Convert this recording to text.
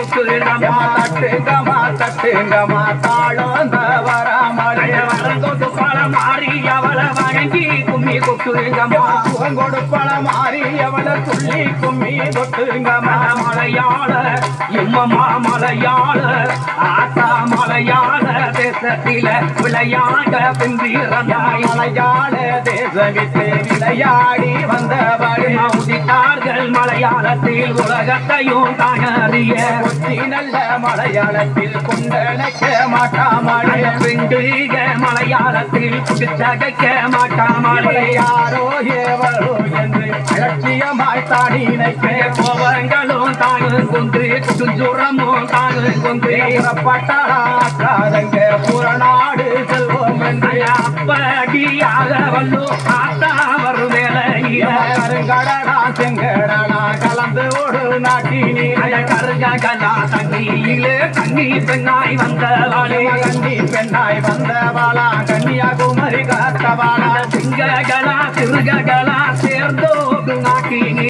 குத்துங்கம்மா தட்டுங்கம்மா தட்டுங்கம்மா தாழந்த வராமலே வரங்கொண்டு பழம் மாறி அவளை வணங்கி கும்மி குத்துங்கம்மா கொடுப்பழ மாறி அவளை துள்ளி கும்மி கொட்டுங்கம்மா மலையாள எம்மம்மா மலையாள ஆத்தா மலையாள தேசத்தில விளையாட பிந்திருந்தாய் மலையாள தேசவிட்டு விளையாடி மலையாளத்தில் உலகத்தையும் தானறிய. நல்ல மலையாளத்தில் கொண்டழைக்க மாட்டாமலே பெண்டுக மலையாளத்தில் குடிச்சகைக்க மாட்டாமலே யாரோ ஏவரோ என்று அலட்சியமாய் தாடி நினைக்க கோவங்களும் தானும் கொண்டு குஞ்சுரமும் தானும் கொண்டு புறப்பட்டாராக்காதங்க புறநாடு செல்வோம் என்று. அப்படியாக வல்லோ ஆத்தா வரும் வேலையில கலந்து ஒரு நாட்டினீர் கருங்கலா தண்ணியிலே கண்ணி பெண்ணாய் வந்தவாளே. கண்ணி பெண்ணாய் வந்தவாளா கன்னியாகுமரி காத்தவாளா. சிங்ககளா சிறுககளா சேர்ந்தோடு நாட்டினி